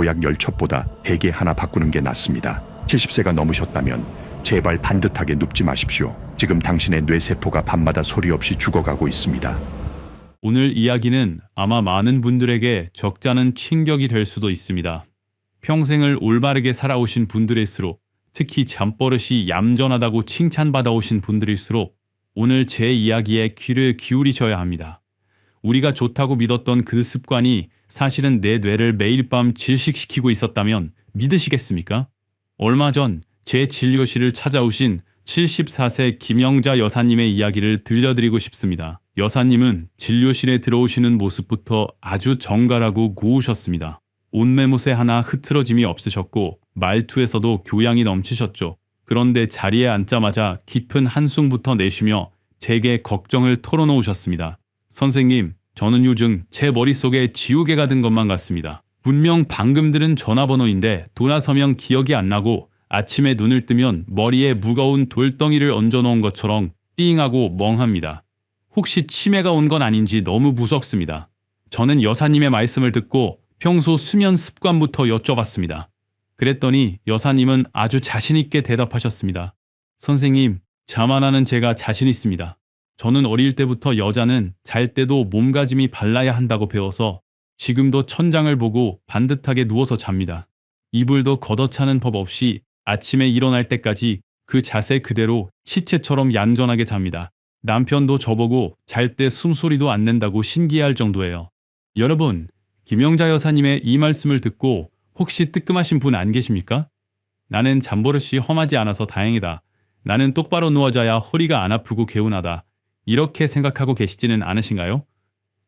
보약 열첩보다 베개 하나 바꾸는 게 낫습니다. 70세가 넘으셨다면 제발 반듯하게 눕지 마십시오. 지금 당신의 뇌세포가 밤마다 소리 없이 죽어가고 있습니다. 오늘 이야기는 아마 많은 분들에게 적잖은 충격이 될 수도 있습니다. 평생을 올바르게 살아오신 분들일수록 특히 잠버릇이 얌전하다고 칭찬받아오신 분들일수록 오늘 제 이야기에 귀를 기울이셔야 합니다. 우리가 좋다고 믿었던 그 습관이 사실은 내 뇌를 매일 밤 질식시키고 있었다면 믿으시겠습니까? 얼마 전 제 진료실을 찾아오신 74세 김영자 여사님의 이야기를 들려드리고 싶습니다. 여사님은 진료실에 들어오시는 모습부터 아주 정갈하고 고우셨습니다. 옷매무새 하나 흐트러짐이 없으셨고 말투에서도 교양이 넘치셨죠. 그런데 자리에 앉자마자 깊은 한숨부터 내쉬며 제게 걱정을 털어놓으셨습니다. 선생님, 저는 요즘 제 머릿속에 지우개 가 든 것만 같습니다. 분명 방금 들은 전화번호인데 돌아서면 기억이 안 나고 아침에 눈을 뜨면 머리에 무거운 돌덩이를 얹어놓은 것처럼 띵하고 멍합니다. 혹시 치매가 온 건 아닌지 너무 무섭습니다. 저는 여사님의 말씀을 듣고 평소 수면 습관부터 여쭤봤습니다. 그랬더니 여사님은 아주 자신있게 대답하셨습니다. 선생님, 자만하는 제가 자신 있습니다. 저는 어릴 때부터 여자는 잘 때도 몸가짐이 발라야 한다고 배워서 지금도 천장을 보고 반듯하게 누워서 잡니다. 이불도 걷어차는 법 없이 아침에 일어날 때까지 그 자세 그대로 시체처럼 얌전하게 잡니다. 남편도 저보고 잘 때 숨소리도 안 낸다고 신기해할 정도예요. 여러분, 김영자 여사님의 이 말씀을 듣고 혹시 뜨끔하신 분 안 계십니까? 나는 잠버릇이 험하지 않아서 다행이다. 나는 똑바로 누워자야 허리가 안 아프고 개운하다. 이렇게 생각하고 계시지는 않으신가요?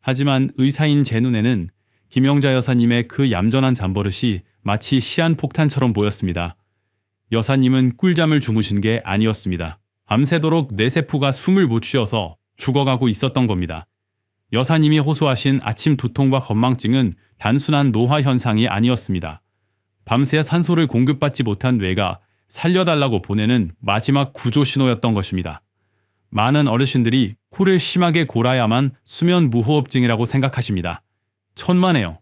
하지만 의사인 제 눈에는 김영자 여사님의 그 얌전한 잠버릇이 마치 시한폭탄처럼 보였습니다. 여사님은 꿀잠을 주무신 게 아니었습니다. 밤새도록 뇌세포가 숨을 못 쉬어서 죽어가고 있었던 겁니다. 여사님이 호소하신 아침 두통과 건망증은 단순한 노화 현상이 아니었습니다. 밤새 산소를 공급받지 못한 뇌가 살려달라고 보내는 마지막 구조 신호였던 것입니다. 많은 어르신들이 코를 심하게 골아야만 수면 무호흡증이라고 생각하십니다. 천만에요.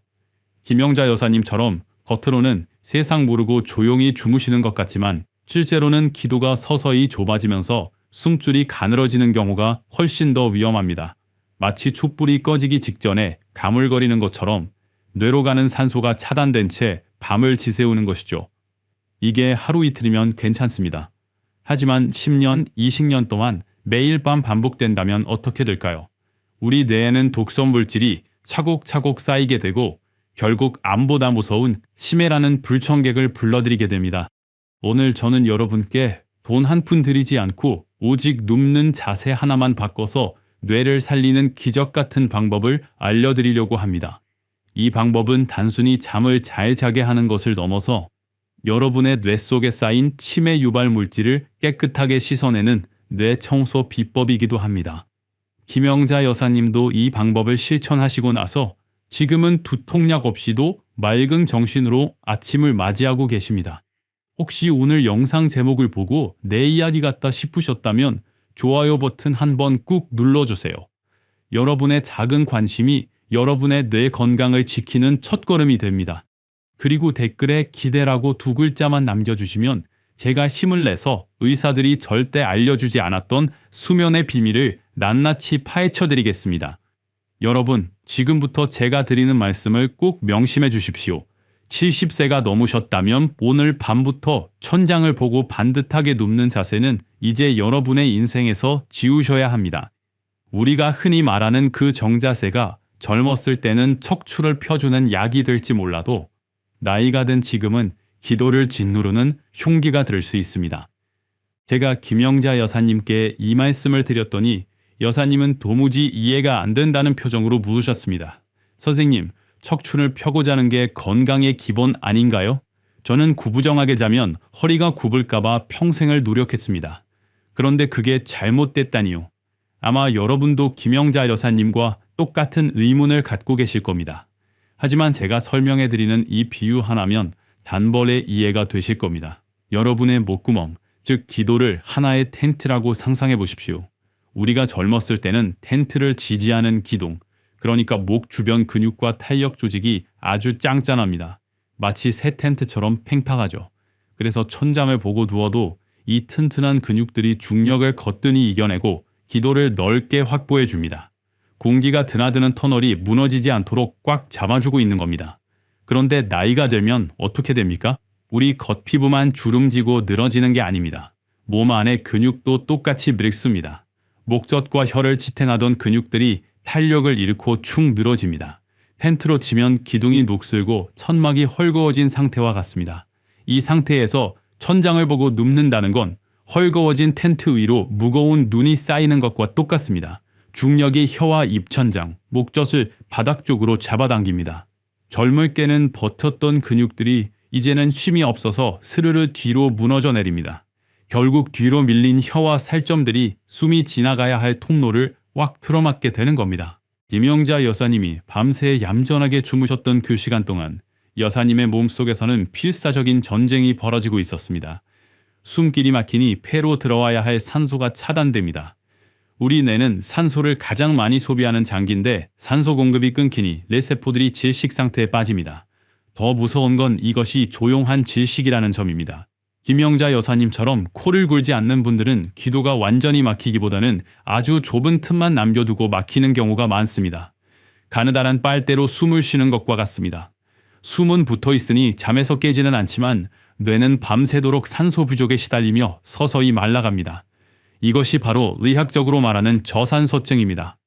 김영자 여사님처럼 겉으로는 세상 모르고 조용히 주무시는 것 같지만 실제로는 기도가 서서히 좁아지면서 숨줄이 가늘어지는 경우가 훨씬 더 위험합니다. 마치 촛불이 꺼지기 직전에 가물거리는 것처럼 뇌로 가는 산소가 차단된 채 밤을 지새우는 것이죠. 이게 하루 이틀이면 괜찮습니다. 하지만 10년, 20년 동안 매일 밤 반복된다면 어떻게 될까요? 우리 뇌에는 독성 물질이 차곡차곡 쌓이게 되고 결국 암보다 무서운 치매라는 불청객을 불러들이게 됩니다. 오늘 저는 여러분께 돈 한 푼 들이지 않고 오직 눕는 자세 하나만 바꿔서 뇌를 살리는 기적 같은 방법을 알려드리려고 합니다. 이 방법은 단순히 잠을 잘 자게 하는 것을 넘어서 여러분의 뇌 속에 쌓인 치매 유발 물질을 깨끗하게 씻어내는 뇌 청소 비법이기도 합니다. 김영자 여사님도 이 방법을 실천하시고 나서 지금은 두통약 없이도 맑은 정신으로 아침을 맞이하고 계십니다. 혹시 오늘 영상 제목을 보고 내 이야기 같다 싶으셨다면 좋아요 버튼 한번 꾹 눌러주세요. 여러분의 작은 관심이 여러분의 뇌 건강을 지키는 첫걸음이 됩니다. 그리고 댓글에 기대라고 두 글자만 남겨주시면 제가 힘을 내서 의사들이 절대 알려주지 않았던 수면의 비밀을 낱낱이 파헤쳐 드리겠습니다. 여러분, 지금부터 제가 드리는 말씀을 꼭 명심해 주십시오. 70세가 넘으셨다면 오늘 밤부터 천장을 보고 반듯하게 눕는 자세는 이제 여러분의 인생에서 지우셔야 합니다. 우리가 흔히 말하는 그 정자세가 젊었을 때는 척추를 펴주는 약이 될지 몰라도 나이가 든 지금은 기도를 짓누르는 흉기가 될 수 있습니다. 제가 김영자 여사님께 이 말씀을 드렸더니 여사님은 도무지 이해가 안 된다는 표정으로 물으셨습니다. 선생님, 척추를 펴고 자는 게 건강의 기본 아닌가요? 저는 구부정하게 자면 허리가 굽을까봐 평생을 노력했습니다. 그런데 그게 잘못됐다니요. 아마 여러분도 김영자 여사님과 똑같은 의문을 갖고 계실 겁니다. 하지만 제가 설명해 드리는 이 비유 하나면 단번에 이해가 되실 겁니다. 여러분의 목구멍, 즉 기도를 하나의 텐트라고 상상해 보십시오. 우리가 젊었을 때는 텐트를 지지하는 기둥, 그러니까 목 주변 근육과 탄력 조직이 아주 짱짱합니다. 마치 새 텐트처럼 팽팽하죠. 그래서 천장을 보고 누워도 이 튼튼한 근육들이 중력을 거뜬히 이겨내고 기도를 넓게 확보해 줍니다. 공기가 드나드는 터널이 무너지지 않도록 꽉 잡아주고 있는 겁니다. 그런데 나이가 들면 어떻게 됩니까? 우리 겉피부만 주름지고 늘어지는 게 아닙니다. 몸 안의 근육도 똑같이 늙습니다. 목젖과 혀를 지탱하던 근육들이 탄력을 잃고 축 늘어집니다. 텐트로 치면 기둥이 녹슬고 천막이 헐거워진 상태와 같습니다. 이 상태에서 천장을 보고 눕는다는 건 헐거워진 텐트 위로 무거운 눈이 쌓이는 것과 똑같습니다. 중력이 혀와 입천장, 목젖을 바닥 쪽으로 잡아당깁니다. 젊을 때는 버텼던 근육들이 이제는 쉼이 없어서 스르르 뒤로 무너져 내립니다. 결국 뒤로 밀린 혀와 살점들이 숨이 지나가야 할 통로를 꽉 틀어막게 되는 겁니다. 김영자 여사님이 밤새 얌전하게 주무셨던 그 시간 동안 여사님의 몸속에서는 필사적인 전쟁이 벌어지고 있었습니다. 숨길이 막히니 폐로 들어와야 할 산소가 차단됩니다. 우리 뇌는 산소를 가장 많이 소비하는 장기인데 산소 공급이 끊기니 뇌세포들이 질식 상태에 빠집니다. 더 무서운 건 이것이 조용한 질식이라는 점입니다. 김영자 여사님처럼 코를 골지 않는 분들은 기도가 완전히 막히기보다는 아주 좁은 틈만 남겨두고 막히는 경우가 많습니다. 가느다란 빨대로 숨을 쉬는 것과 같습니다. 숨은 붙어 있으니 잠에서 깨지는 않지만 뇌는 밤새도록 산소 부족에 시달리며 서서히 말라갑니다. 이것이 바로 의학적으로 말하는 저산소증입니다.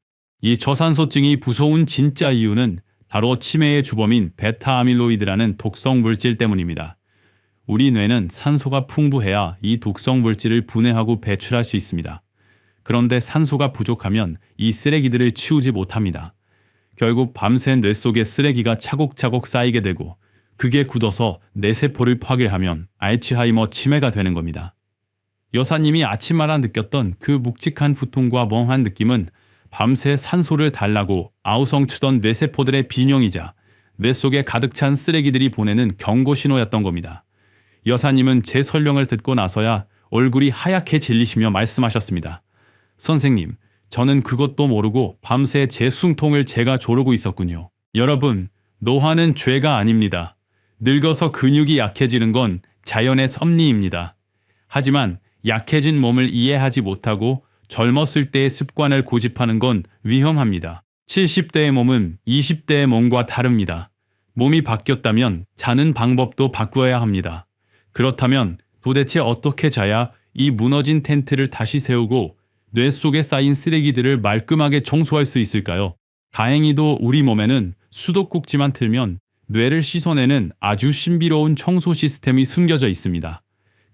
이 저산소증이 무서운 진짜 이유는 바로 치매의 주범인 베타아밀로이드라는 독성 물질 때문입니다. 우리 뇌는 산소가 풍부해야 이 독성 물질을 분해하고 배출할 수 있습니다. 그런데 산소가 부족하면 이 쓰레기들을 치우지 못합니다. 결국 밤새 뇌 속에 쓰레기가 차곡차곡 쌓이게 되고 그게 굳어서 뇌세포를 파괴하면 알츠하이머 치매가 되는 겁니다. 여사님이 아침마다 느꼈던 그 묵직한 부통과 멍한 느낌은 밤새 산소를 달라고 아우성치던 뇌세포들의 비명이자 뇌 속에 가득 찬 쓰레기들이 보내는 경고 신호였던 겁니다. 여사님은 제 설명을 듣고 나서야 얼굴이 하얗게 질리시며 말씀하셨습니다. 선생님, 저는 그것도 모르고 밤새 제 숨통을 제가 조르고 있었군요. 여러분, 노화는 죄가 아닙니다. 늙어서 근육이 약해지는 건 자연의 섭리입니다. 하지만 약해진 몸을 이해하지 못하고 젊었을 때의 습관을 고집하는 건 위험합니다. 70대의 몸은 20대의 몸과 다릅니다. 몸이 바뀌었다면 자는 방법도 바꾸어야 합니다. 그렇다면 도대체 어떻게 자야 이 무너진 텐트를 다시 세우고 뇌 속에 쌓인 쓰레기들을 말끔하게 청소할 수 있을까요? 다행히도 우리 몸에는 수도꼭지만 틀면 뇌를 씻어내는 아주 신비로운 청소 시스템이 숨겨져 있습니다.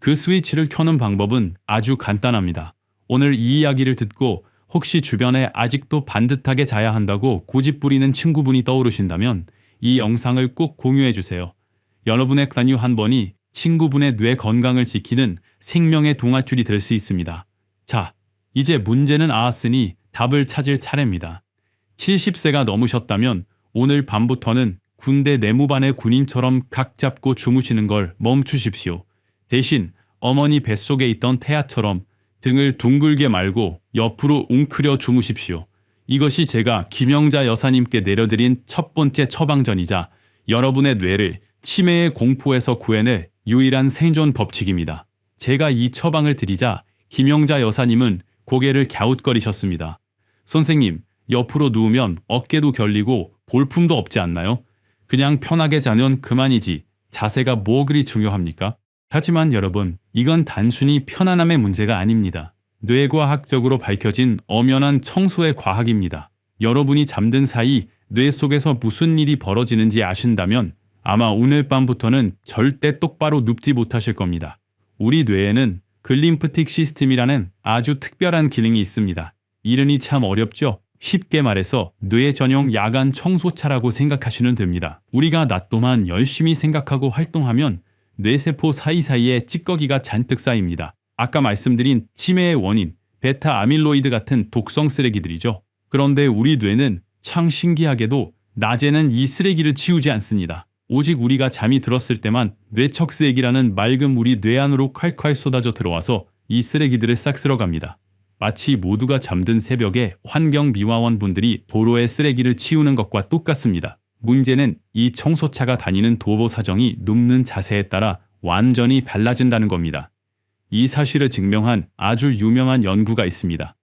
그 스위치를 켜는 방법은 아주 간단합니다. 오늘 이 이야기를 듣고 혹시 주변에 아직도 반듯하게 자야 한다고 고집 부리는 친구분이 떠오르신다면 이 영상을 꼭 공유해 주세요. 여러분의 간유 한 번이 친구분의 뇌 건강을 지키는 생명의 동아줄이 될 수 있습니다. 자, 이제 문제는 아았으니 답을 찾을 차례입니다. 70세가 넘으셨다면 오늘 밤부터는 군대 내무반의 군인처럼 각 잡고 주무시는 걸 멈추십시오. 대신 어머니 뱃속에 있던 태아처럼 등을 둥글게 말고 옆으로 웅크려 주무십시오. 이것이 제가 김영자 여사님께 내려드린 첫 번째 처방전이자 여러분의 뇌를 치매의 공포에서 구해낼 유일한 생존 법칙입니다. 제가 이 처방을 드리자 김영자 여사님은 고개를 갸웃거리셨습니다. 선생님, 옆으로 누우면 어깨도 결리고 볼품도 없지 않나요? 그냥 편하게 자면 그만이지. 자세가 뭐 그리 중요합니까? 하지만 여러분, 이건 단순히 편안함의 문제가 아닙니다. 뇌과학적으로 밝혀진 엄연한 청소의 과학입니다. 여러분이 잠든 사이 뇌 속에서 무슨 일이 벌어지는지 아신다면 아마 오늘 밤부터는 절대 똑바로 눕지 못하실 겁니다. 우리 뇌에는 글림프틱 시스템이라는 아주 특별한 기능이 있습니다. 이름이 참 어렵죠? 쉽게 말해서 뇌 전용 야간 청소차라고 생각하시면 됩니다. 우리가 낮 동안 열심히 생각하고 활동하면 뇌세포 사이사이에 찌꺼기가 잔뜩 쌓입니다. 아까 말씀드린 치매의 원인, 베타 아밀로이드 같은 독성 쓰레기들이죠. 그런데 우리 뇌는 참 신기하게도 낮에는 이 쓰레기를 치우지 않습니다. 오직 우리가 잠이 들었을 때만 뇌척 쓰레기라는 맑은 물이 뇌 안으로 콸콸 쏟아져 들어와서 이 쓰레기들을 싹 쓸어갑니다. 마치 모두가 잠든 새벽에 환경미화원 분들이 도로에 쓰레기를 치우는 것과 똑같습니다. 문제는 이 청소차가 다니는 도로 사정이 눕는 자세에 따라 완전히 달라진다는 겁니다. 이 사실을 증명한 아주 유명한 연구가 있습니다.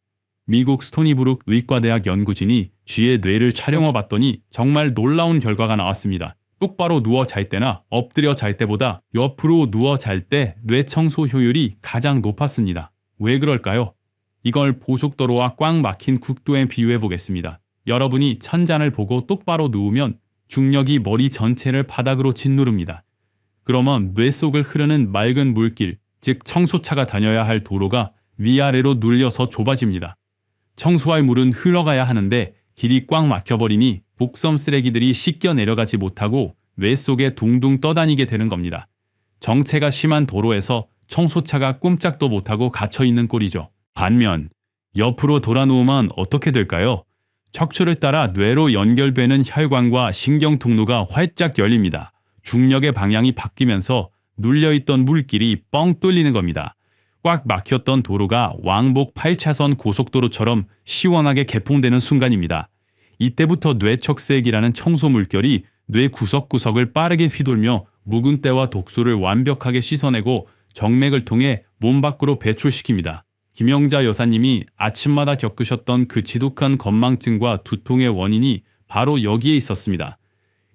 미국 스토니브룩 의과대학 연구진이 쥐의 뇌를 촬영해 봤더니 정말 놀라운 결과가 나왔습니다. 똑바로 누워 잘 때나 엎드려 잘 때보다 옆으로 누워 잘 때 뇌 청소 효율이 가장 높았습니다. 왜 그럴까요? 이걸 고속도로와 꽉 막힌 국도에 비유해 보겠습니다. 여러분이 천장을 보고 똑바로 누우면 중력이 머리 전체를 바닥으로 짓누릅니다. 그러면 뇌 속을 흐르는 맑은 물길, 즉 청소차가 다녀야 할 도로가 위아래로 눌려서 좁아집니다. 청소할 물은 흘러가야 하는데 길이 꽉 막혀버리니 복섬 쓰레기들이 씻겨 내려가지 못하고 뇌 속에 둥둥 떠다니게 되는 겁니다. 정체가 심한 도로에서 청소차가 꼼짝도 못하고 갇혀 있는 꼴이죠. 반면 옆으로 돌아 누우면 어떻게 될까요? 척추를 따라 뇌로 연결되는 혈관과 신경 통로가 활짝 열립니다. 중력의 방향이 바뀌면서 눌려있던 물길이 뻥 뚫리는 겁니다. 꽉 막혔던 도로가 왕복 8차선 고속도로처럼 시원하게 개통되는 순간입니다. 이때부터 뇌척색이라는 청소 물결이 뇌 구석구석을 빠르게 휘돌며 묵은 때와 독소를 완벽하게 씻어내고 정맥을 통해 몸 밖으로 배출시킵니다. 김영자 여사님이 아침마다 겪으셨던 그 지독한 건망증과 두통의 원인이 바로 여기에 있었습니다.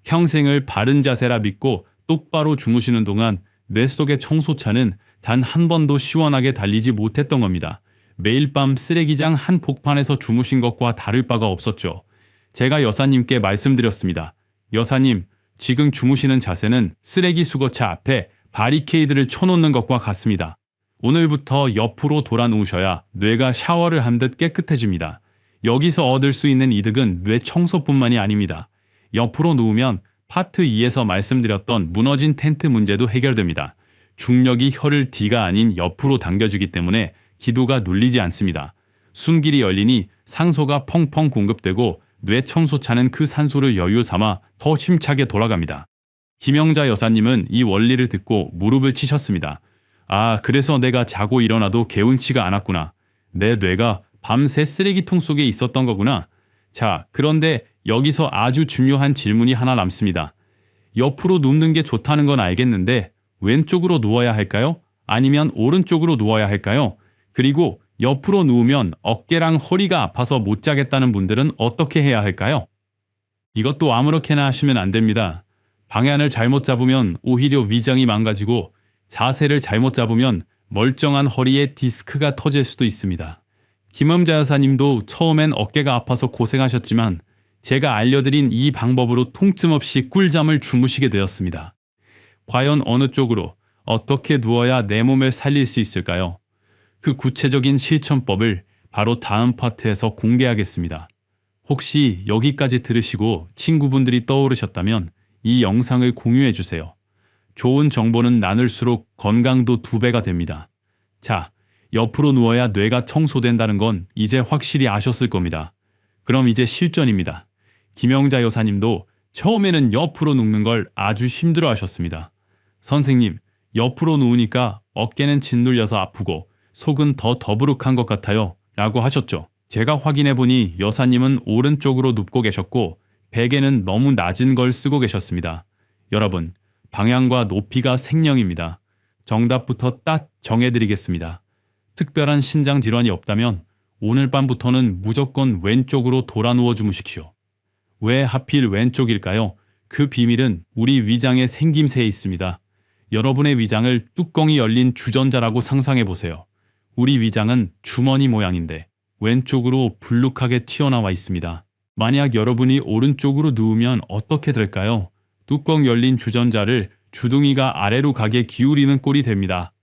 평생을 바른 자세라 믿고 똑바로 주무시는 동안 뇌 속의 청소차는 단 한 번도 시원하게 달리지 못했던 겁니다. 매일 밤 쓰레기장 한 폭판에서 주무신 것과 다를 바가 없었죠. 제가 여사님께 말씀드렸습니다. 여사님, 지금 주무시는 자세는 쓰레기 수거차 앞에 바리케이드를 쳐놓는 것과 같습니다. 오늘부터 옆으로 돌아 누우셔야 뇌가 샤워를 한 듯 깨끗해집니다. 여기서 얻을 수 있는 이득은 뇌 청소뿐만이 아닙니다. 옆으로 누우면 파트 2에서 말씀드렸던 무너진 텐트 문제도 해결됩니다. 중력이 혀를 D가 아닌 옆으로 당겨주기 때문에 기도가 눌리지 않습니다. 숨길이 열리니 산소가 펑펑 공급되고 뇌 청소차는 그 산소를 여유 삼아 더 힘차게 돌아갑니다. 김영자 여사님은 이 원리를 듣고 무릎을 치셨습니다. 아, 그래서 내가 자고 일어나도 개운치가 않았구나. 내 뇌가 밤새 쓰레기통 속에 있었던 거구나. 자, 그런데 여기서 아주 중요한 질문이 하나 남습니다. 옆으로 눕는 게 좋다는 건 알겠는데 왼쪽으로 누워야 할까요? 아니면 오른쪽으로 누워야 할까요? 그리고 옆으로 누우면 어깨랑 허리가 아파서 못 자겠다는 분들은 어떻게 해야 할까요? 이것도 아무렇게나 하시면 안 됩니다. 방향을 잘못 잡으면 오히려 위장이 망가지고 자세를 잘못 잡으면 멀쩡한 허리에 디스크가 터질 수도 있습니다. 김음자 여사님도 처음엔 어깨가 아파서 고생하셨지만 제가 알려드린 이 방법으로 통증 없이 꿀잠을 주무시게 되었습니다. 과연 어느 쪽으로 어떻게 누워야 내 몸을 살릴 수 있을까요? 그 구체적인 실천법을 바로 다음 파트에서 공개하겠습니다. 혹시 여기까지 들으시고 친구분들이 떠오르셨다면 이 영상을 공유해 주세요. 좋은 정보는 나눌수록 건강도 두 배가 됩니다. 자, 옆으로 누워야 뇌가 청소된다는 건 이제 확실히 아셨을 겁니다. 그럼 이제 실전입니다. 김영자 여사님도 처음에는 옆으로 눕는 걸 아주 힘들어 하셨습니다. 선생님, 옆으로 누우니까 어깨는 짓눌려서 아프고 속은 더 더부룩한 것 같아요. 라고 하셨죠. 제가 확인해 보니 여사님은 오른쪽으로 눕고 계셨고 베개는 너무 낮은 걸 쓰고 계셨습니다. 여러분, 방향과 높이가 생명입니다. 정답부터 딱 정해드리겠습니다. 특별한 신장 질환이 없다면 오늘 밤부터는 무조건 왼쪽으로 돌아 누워 주무십시오. 왜 하필 왼쪽일까요? 그 비밀은 우리 위장의 생김새에 있습니다. 여러분의 위장을 뚜껑이 열린 주전자라고 상상해 보세요. 우리 위장은 주머니 모양인데 왼쪽으로 불룩하게 튀어나와 있습니다. 만약 여러분이 오른쪽으로 누우면 어떻게 될까요? 뚜껑 열린 주전자를 주둥이가 아래로 가게 기울이는 꼴이 됩니다.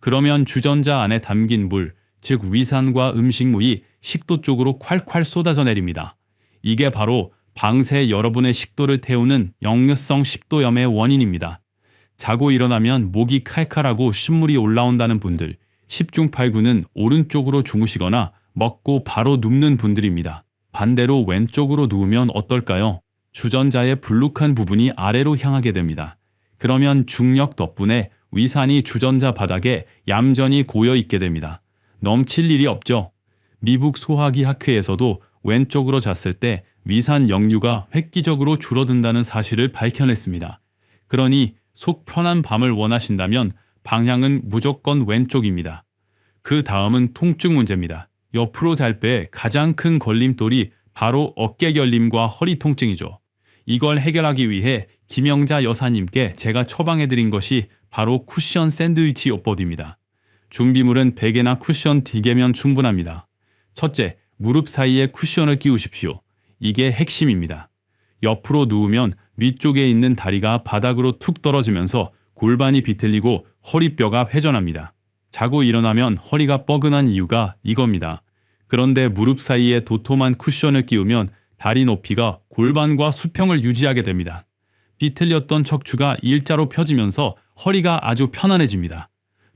그러면 주전자 안에 담긴 물, 즉 위산과 음식물이 식도 쪽으로 콸콸 쏟아져 내립니다. 이게 바로 방새 여러분의 식도를 태우는 역류성 식도염의 원인입니다. 자고 일어나면 목이 칼칼하고 신물이 올라온다는 분들, 10중 8구는 오른쪽으로 주무시거나 먹고 바로 눕는 분들입니다. 반대로 왼쪽으로 누우면 어떨까요? 주전자의 불룩한 부분이 아래로 향하게 됩니다. 그러면 중력 덕분에 위산이 주전자 바닥에 얌전히 고여 있게 됩니다. 넘칠 일이 없죠. 미국 소화기 학회에서도 왼쪽으로 잤을 때 위산 역류가 획기적으로 줄어든다는 사실을 밝혀냈습니다. 그러니 속 편한 밤을 원하신다면 방향은 무조건 왼쪽입니다. 그 다음은 통증 문제입니다. 옆으로 잘 때 가장 큰 걸림돌이 바로 어깨 결림과 허리 통증이죠. 이걸 해결하기 위해 김영자 여사님께 제가 처방해드린 것이 바로 쿠션 샌드위치 요법입니다. 준비물은 베개나 쿠션 D개면 충분합니다. 첫째, 무릎 사이에 쿠션을 끼우십시오. 이게 핵심입니다. 옆으로 누우면 위쪽에 있는 다리가 바닥으로 툭 떨어지면서 골반이 비틀리고 허리뼈가 회전합니다. 자고 일어나면 허리가 뻐근한 이유가 이겁니다. 그런데 무릎 사이에 도톰한 쿠션을 끼우면 다리 높이가 골반과 수평을 유지하게 됩니다. 비틀렸던 척추가 일자로 펴지면서 허리가 아주 편안해집니다.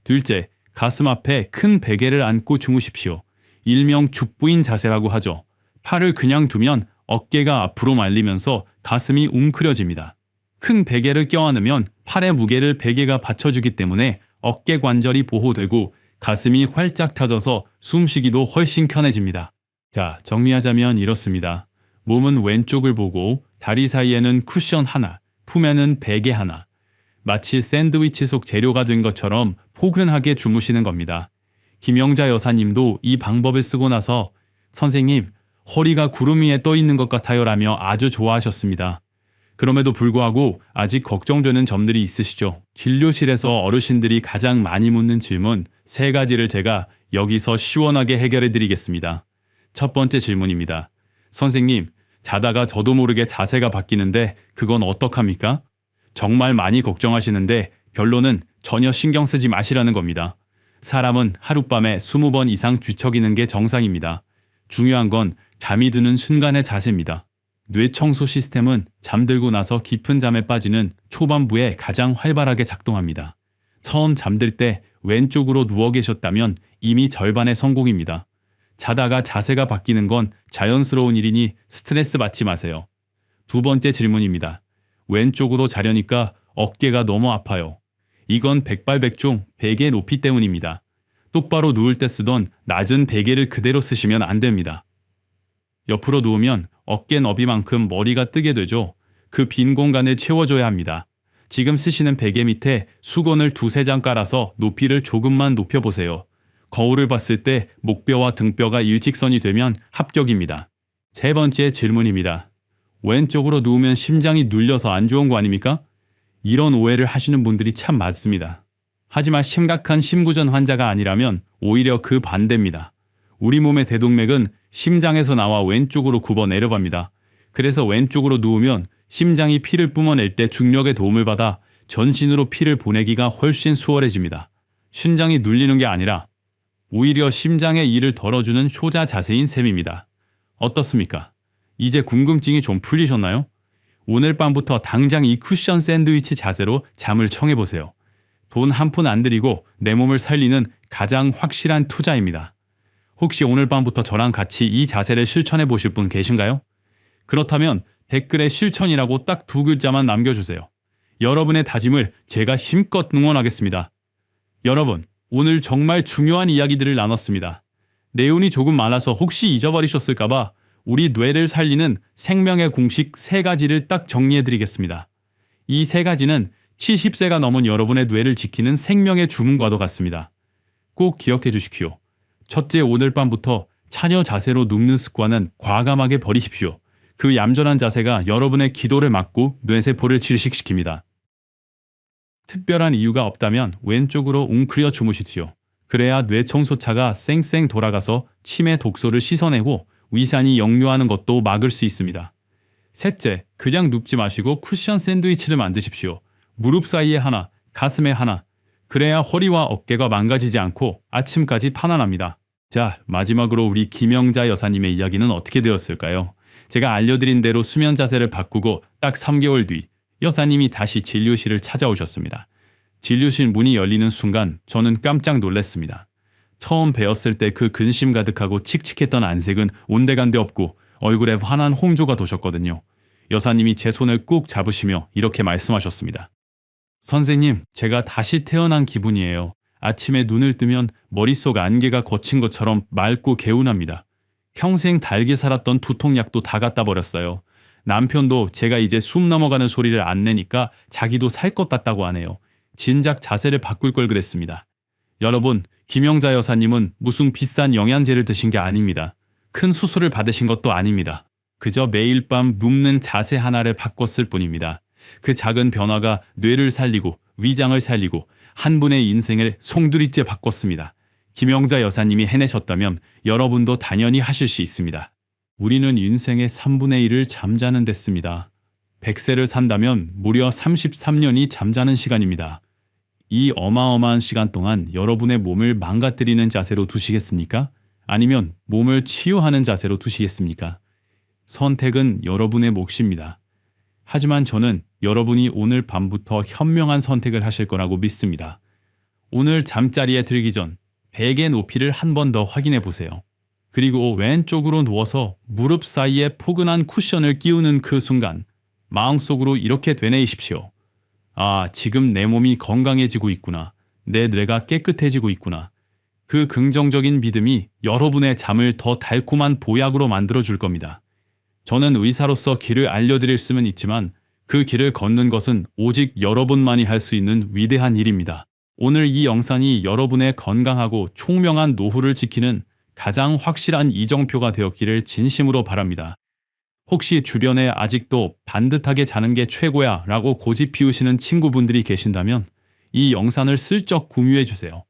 둘째, 가슴 앞에 큰 베개를 안고 주무십시오. 일명 죽부인 자세라고 하죠. 팔을 그냥 두면 어깨가 앞으로 말리면서 가슴이 웅크려집니다. 큰 베개를 껴안으면 팔의 무게를 베개가 받쳐주기 때문에 어깨 관절이 보호되고 가슴이 활짝 펴져서 숨쉬기도 훨씬 편해집니다. 자, 정리하자면 이렇습니다. 몸은 왼쪽을 보고 다리 사이에는 쿠션 하나, 품에는 베개 하나. 마치 샌드위치 속 재료가 된 것처럼 포근하게 주무시는 겁니다. 김영자 여사님도 이 방법을 쓰고 나서 선생님, 허리가 구름 위에 떠 있는 것 같아요 라며 아주 좋아하셨습니다. 그럼에도 불구하고 아직 걱정되는 점들이 있으시죠. 진료실에서 어르신들이 가장 많이 묻는 질문 세 가지를 제가 여기서 시원하게 해결해 드리겠습니다. 첫 번째 질문입니다. 선생님, 자다가 저도 모르게 자세가 바뀌는데 그건 어떡합니까? 정말 많이 걱정하시는데 결론은 전혀 신경 쓰지 마시라는 겁니다. 사람은 하룻밤에 20번 이상 뒤척이는 게 정상입니다. 중요한 건 잠이 드는 순간의 자세입니다. 뇌 청소 시스템은 잠들고 나서 깊은 잠에 빠지는 초반부에 가장 활발하게 작동합니다. 처음 잠들 때 왼쪽으로 누워 계셨다면 이미 절반의 성공입니다. 자다가 자세가 바뀌는 건 자연스러운 일이니 스트레스 받지 마세요. 두 번째 질문입니다. 왼쪽으로 자려니까 어깨가 너무 아파요. 이건 백발백중 베개 높이 때문입니다. 똑바로 누울 때 쓰던 낮은 베개를 그대로 쓰시면 안 됩니다. 옆으로 누우면 어깨 너비만큼 머리가 뜨게 되죠. 그 빈 공간을 채워줘야 합니다. 지금 쓰시는 베개 밑에 수건을 두세 장 깔아서 높이를 조금만 높여보세요. 거울을 봤을 때 목뼈와 등뼈가 일직선이 되면 합격입니다. 세 번째 질문입니다. 왼쪽으로 누우면 심장이 눌려서 안 좋은 거 아닙니까? 이런 오해를 하시는 분들이 참 많습니다. 하지만 심각한 심구전 환자가 아니라면 오히려 그 반대입니다. 우리 몸의 대동맥은 심장에서 나와 왼쪽으로 굽어 내려갑니다. 그래서 왼쪽으로 누우면 심장이 피를 뿜어낼 때 중력의 도움을 받아 전신으로 피를 보내기가 훨씬 수월해집니다. 심장이 눌리는 게 아니라 오히려 심장의 일을 덜어주는 효자 자세인 셈입니다. 어떻습니까? 이제 궁금증이 좀 풀리셨나요? 오늘 밤부터 당장 이 쿠션 샌드위치 자세로 잠을 청해보세요. 돈 한 푼 안 들이고 내 몸을 살리는 가장 확실한 투자입니다. 혹시 오늘 밤부터 저랑 같이 이 자세를 실천해 보실 분 계신가요? 그렇다면 댓글에 실천이라고 딱 두 글자만 남겨주세요. 여러분의 다짐을 제가 힘껏 응원하겠습니다. 여러분, 오늘 정말 중요한 이야기들을 나눴습니다. 내용이 조금 많아서 혹시 잊어버리셨을까봐 우리 뇌를 살리는 생명의 공식 세 가지를 딱 정리해 드리겠습니다. 이 세 가지는 70세가 넘은 여러분의 뇌를 지키는 생명의 주문과도 같습니다. 꼭 기억해 주십시오. 첫째, 오늘 밤부터 차녀 자세로 눕는 습관은 과감하게 버리십시오. 그 얌전한 자세가 여러분의 기도를 막고 뇌세포를 질식시킵니다. 특별한 이유가 없다면 왼쪽으로 웅크려 주무십시오. 그래야 뇌 청소차가 쌩쌩 돌아가서 치매 독소를 씻어내고 위산이 역류하는 것도 막을 수 있습니다. 셋째, 그냥 눕지 마시고 쿠션 샌드위치를 만드십시오. 무릎 사이에 하나, 가슴에 하나. 그래야 허리와 어깨가 망가지지 않고 아침까지 편안합니다. 자, 마지막으로 우리 김영자 여사님의 이야기는 어떻게 되었을까요? 제가 알려드린 대로 수면 자세를 바꾸고 딱 3개월 뒤 여사님이 다시 진료실을 찾아오셨습니다. 진료실 문이 열리는 순간 저는 깜짝 놀랐습니다. 처음 뵈었을 때 그 근심 가득하고 칙칙했던 안색은 온데간데 없고 얼굴에 환한 홍조가 도셨거든요. 여사님이 제 손을 꾹 잡으시며 이렇게 말씀하셨습니다. 선생님, 제가 다시 태어난 기분이에요. 아침에 눈을 뜨면 머릿속 안개가 거친 것처럼 맑고 개운합니다. 평생 달게 살았던 두통약도 다 갖다 버렸어요. 남편도 제가 이제 숨 넘어가는 소리를 안 내니까 자기도 살 것 같다고 하네요. 진작 자세를 바꿀 걸 그랬습니다. 여러분, 김영자 여사님은 무슨 비싼 영양제를 드신 게 아닙니다. 큰 수술을 받으신 것도 아닙니다. 그저 매일 밤 눕는 자세 하나를 바꿨을 뿐입니다. 그 작은 변화가 뇌를 살리고 위장을 살리고 한 분의 인생을 송두리째 바꿨습니다. 김영자 여사님이 해내셨다면 여러분도 당연히 하실 수 있습니다. 우리는 인생의 3분의 1을 잠자는 데습니다. 100세를 산다면 무려 33년이 잠자는 시간입니다. 이 어마어마한 시간 동안 여러분의 몸을 망가뜨리는 자세로 두시겠습니까? 아니면 몸을 치유하는 자세로 두시겠습니까? 선택은 여러분의 몫입니다. 하지만 저는 여러분이 오늘 밤부터 현명한 선택을 하실 거라고 믿습니다. 오늘 잠자리에 들기 전 베개 높이를 한 번 더 확인해 보세요. 그리고 왼쪽으로 누워서 무릎 사이에 포근한 쿠션을 끼우는 그 순간 마음속으로 이렇게 되뇌이십시오. 아, 지금 내 몸이 건강해지고 있구나. 내 뇌가 깨끗해지고 있구나. 그 긍정적인 믿음이 여러분의 잠을 더 달콤한 보약으로 만들어 줄 겁니다. 저는 의사로서 길을 알려드릴 수는 있지만 그 길을 걷는 것은 오직 여러분만이 할 수 있는 위대한 일입니다. 오늘 이 영상이 여러분의 건강하고 총명한 노후를 지키는 가장 확실한 이정표가 되었기를 진심으로 바랍니다. 혹시 주변에 아직도 반듯하게 자는 게 최고야 라고 고집 피우시는 친구분들이 계신다면 이 영상을 슬쩍 공유해 주세요.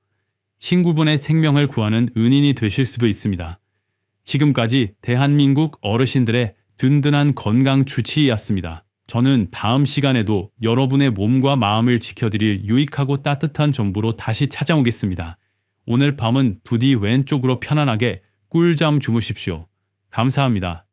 친구분의 생명을 구하는 은인이 되실 수도 있습니다. 지금까지 대한민국 어르신들의 든든한 건강 주치의였습니다. 저는 다음 시간에도 여러분의 몸과 마음을 지켜드릴 유익하고 따뜻한 정보로 다시 찾아오겠습니다. 오늘 밤은 부디 왼쪽으로 편안하게 꿀잠 주무십시오. 감사합니다.